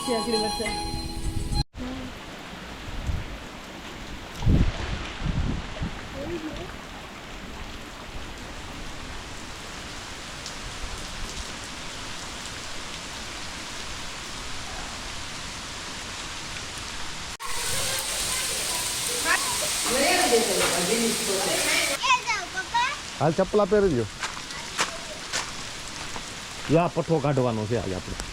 આવશે આગલી વર્ષે હાલ ચપ્પલા પહેરી દો યા પઠ્ઠો કાઢવાનો છે આજે આપણે.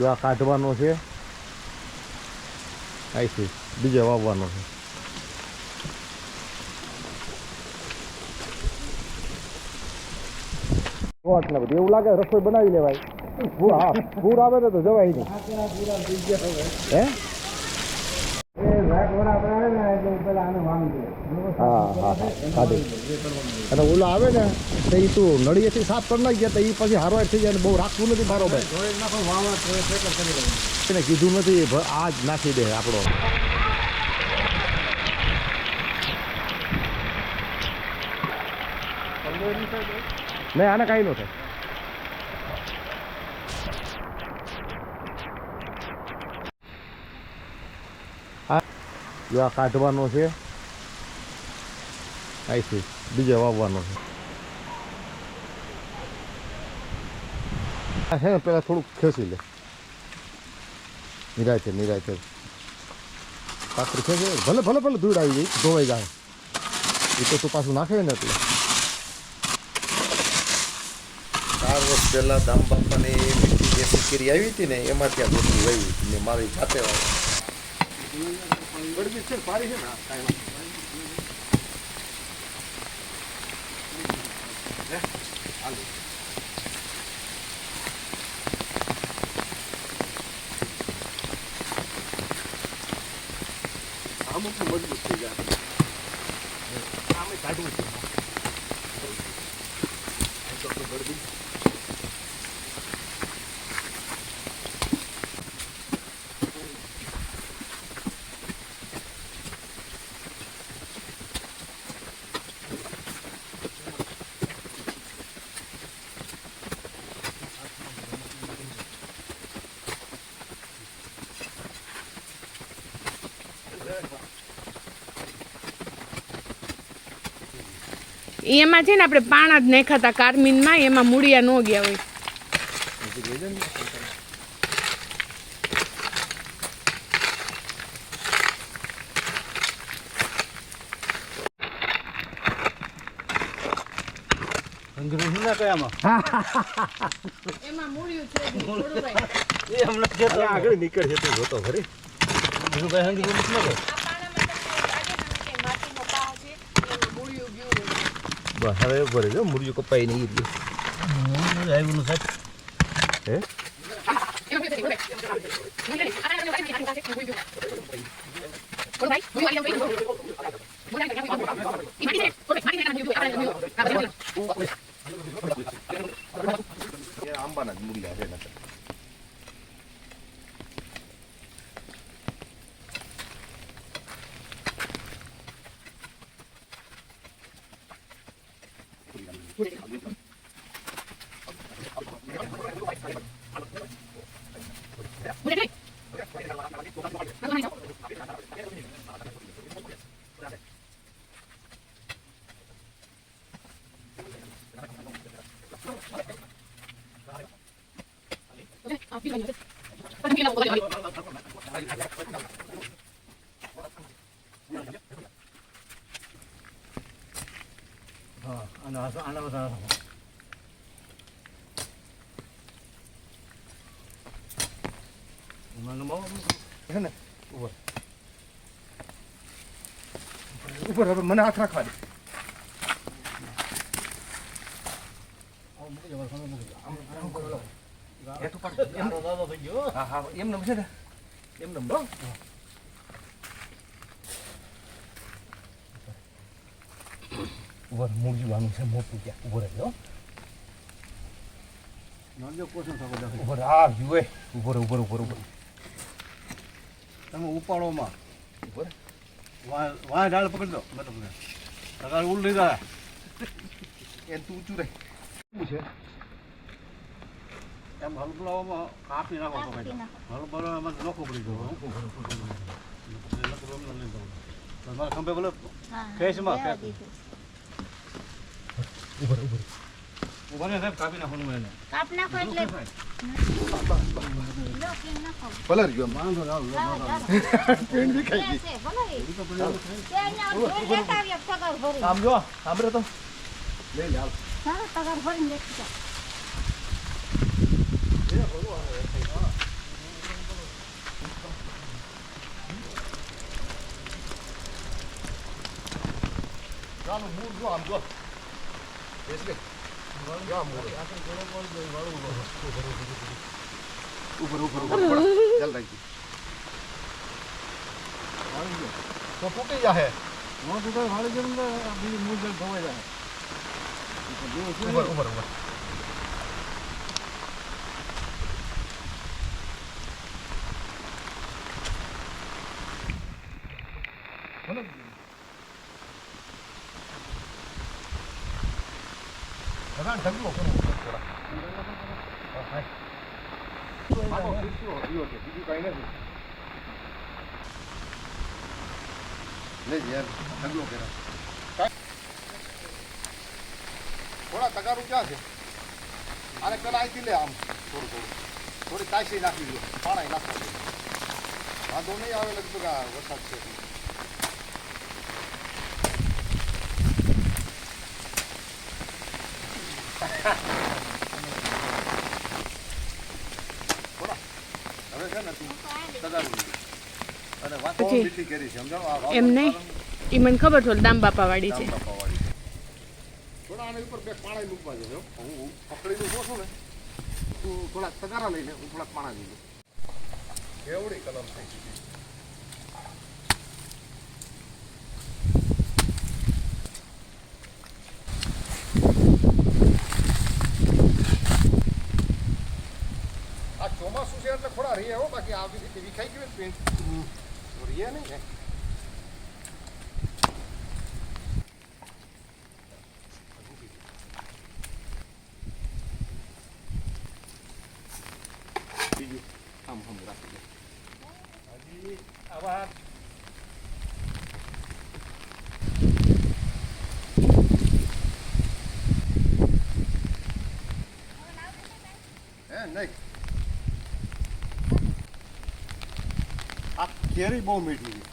યા કાઢવાનો છે. અહીંથી બીજે વાવવાનો છે. ને બધું. એવું લાગે રસોઈ બનાવી લેવાય. હા પૂર આવે ને તો જવાય નહીં. હે? હા હા હા કાઢી અને ઓલો આવે ને તો એ તું નળીએથી સાફ કરી નાખી તો એ પછી હારો થઈ જાય બહુ રાખવું નથી મારો ભાઈ એને કીધું નથી આ જ નાખી દે આપણો. નહીં આને કાંઈ ન થાય. જો કાઢવાનો છે. અહીંથી બીજે વાવવાનો છે. આ છે ને, પેલા થોડુંક ખેંચી લે. નિરાય છે પાત્ર છે ભલે ભલે ભલે ધૂળ આવી ગઈ ધોવાઈ જાય. એ તો તું પાછું નાખે ને એટલે. ચાર વર્ષ પહેલા દામબાપાની જે સિકરી આવી હતી ને, એમાં ત્યાં ગોઠવી વહી હતી ને મારી જાતે વાવી. ఇవ్వడికి ఇచ్చాడు పారేసాడు ఆయన એમાં છે ને આપણે પાણા જ નાખાતા કારમીનમાં એમાં મૂળિયા ન ગયા હોય. નીકળશે તું જોતો ખરી બસ હવે ભરે જો મૂળિયું કપાઈ નહીં ગયું હે? એ આંબાના જ મૂળિયા છે 私は。નકર. છે ને ઉપર ઉપર હવે મને હાથ રાખવા દે. એમ- હા હા એમ નમ છે ને એમ નમ ઉપર મૂળજી વાનું છે મોટું ત્યાં ઊભો રહેજો ઉપર આ જુએ ઉપર ઉપર ઊભો ઉપર તમે ઉપાડોમાં. ઉપર વાય ડાળ પકડી દો મતલબ સગાળ ઉલ લઈ ગયા એમ તું ઊંચું રહે. શું છે? એમ હલબલાવામાં કાપી નાખો તો ભાઈ નાખો. હલબલામાં નોખો પડી ગયો. મારા ખંભે બોલે. હા, ઉભર ઉભર દીધું. ઊભા ને સાહેબ કાપી નાખવાનું મને કાપ નાખો એટલે પલર ગયો વાંધો રાવ આવે. પેન બી ખાઈ ગઈ. આમ જો સાંભળે તો લે લે હાલ. ચાલો, તગર ભરીને જાઓ. ચાલો મૂળ જો આમ જો. ઉપર ઉપર ઉપર જલ રાખી તો ફૂટી જાહે મોં તો વાળી જમ ને બીજી ધોવાઈ જાય ઉપર ઉપર ઉપર ભગવાન ઢગલો કરવો થોડા હા, હા. આખો ખીસ્સો ઈયો છે, બીજું કાંઈ નથી નહીં યાર ઢગલો કર્યા થોડા. તગારું ક્યાં છે આને અહીંથી લે આમ થોડું થોડું થોડી કાશી નાખી દો પાણા નાખવા દો. વાંધો નહીં આવે લગભગ આ વરસાદ છે એટલે. થોડા. હવે છે ને તું તગારું લીધું. અને વાતો પછી- બીટી કરી છે સમજાવો આ વાતો એમ નહીં. એ મને ખબર થોડી દામ બાપા વાળી છે. થોડા આની ઉપર બે પાણા મૂકવા છે. જો હું પકડીને ઊભો છું ને તું થોડા તગારા લઈને હું થોડાક પાણા લઈ લઉં કેવડી કલમ થઈ છે એટલે થોડા રહીએ હો બાકી આવી રીતે વિખાઈ ગયું પેન્ટ રહીએ નહીં ને. આમ આમ રાખી દે. આવા હે નહીં આ કેરી બહુ મીઠી છે.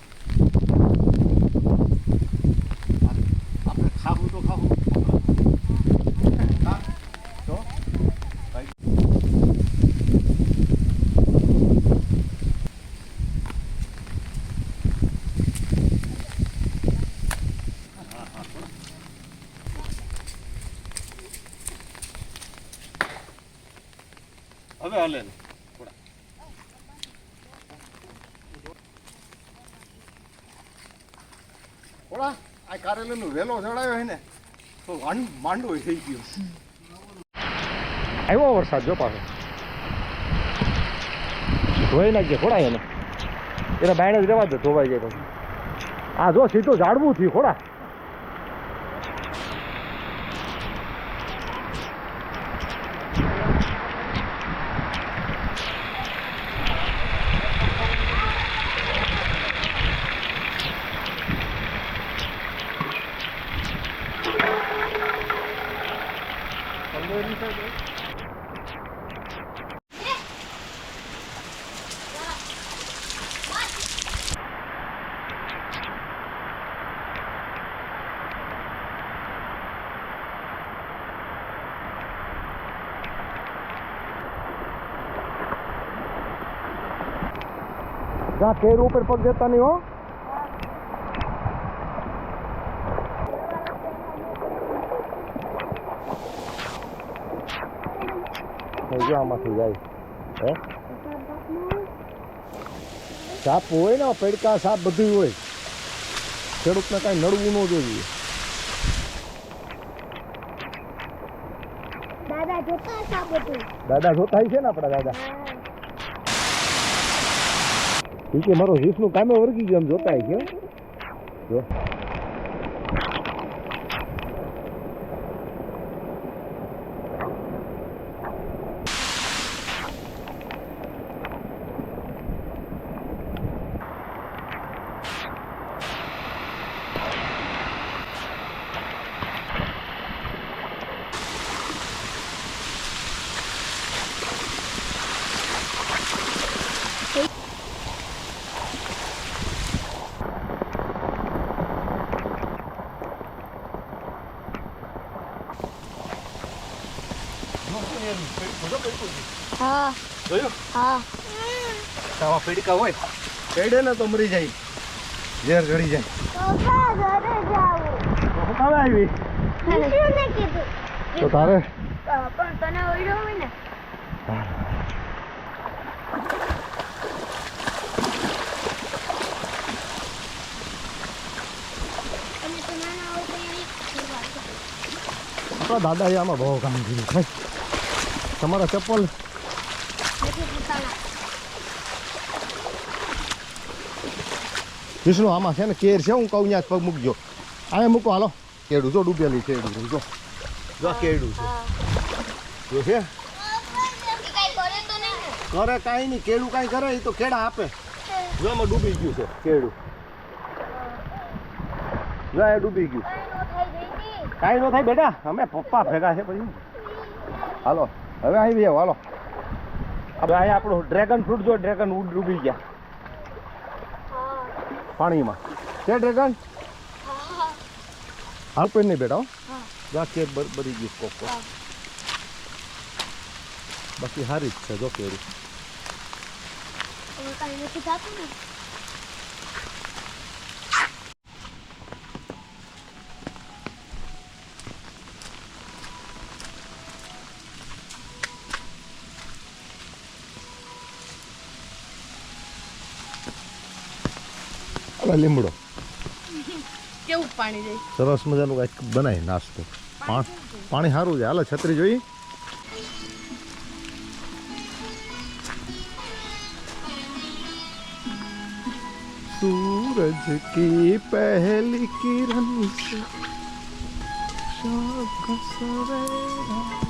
આપણે ખાવું તો ખાવું. તો? હવે. થોડા આ કારેલીનો વેલો ચડાવ્યો છે ને, તો માંડવો થઈ ગયો. આવ્યો વરસાદ જો પાછો. ધોઈ નાખજે ખોડા એને. એને બાયણે જ રહેવા દે, ધોવાઈ જાય પછી. આ જો સીધું ઝાડવું થયું, ખોડા. જ્યાં પેર ઉપર પગ જતા નહીં હો. જો આમાંથી જાય. હે? સાપ હોય ને પડકા સાપ બધું હોય. ખેડૂતને કાંઈ નડવું ન જોઈએ. દાદા જોતા હતા બધું? દાદા જોતા છે ને આપણા દાદા? કે મારો હિસનું કામે વર્ગી ગયો એમ જોતા છે. જો. હા. જોયું? હા. આવા પડીકા હોય. પેડે ને તો મરી જાય. ઝેર ચડી જાય. પપ્પા ઘરે જાવું તો હું કામે આવી? કીધું તો તારે? પણ તને ઓળ્યો હોય ને દાદાએ આમાં બહુ કામ કર્યું ભાઈ તમારા ચપ્પલ? વિષ્ણુ, આમાં છે ને કેર છે, હું કહું ત્યાં પગ મૂકજો અહીંયા મૂકો, હાલો. કેડું, જો ડૂબેલી એડું જો. જો કેડું છે. જો છે. કરે કાંઈ નહીં, કેડું કાંઈ કરે, એ તો કેડા આપે. જો એમાં ડૂબી ગયું છે, કેડું. જો આ ડૂબી ગયું. કાંઈ ન થાય બેટા, અમે પપ્પા ભેગા છે પછી. હાલો. હવે આવી જાવ હાલો. હવે અહીંયા આપણું ડ્રેગન ફ્રૂટ જો ડ્રેગન ઉડ ડૂબી ગયા. પાણીમાં. છે ડ્રેગન હાલ પણ નહીં બેટા કેક બર- બરી ગયું કોક. બાકી સારી જ છે જો કેળું હવે કઈ નથી થતું ને હવે લીમડો કેવું પાણી જાય સરસ મજાનું કંઈક બનાય નાસ્તો પા- પાણી સારું છે હાલો છત્રી જોઈ सूरज की पहली किरण से शाम का सवेरा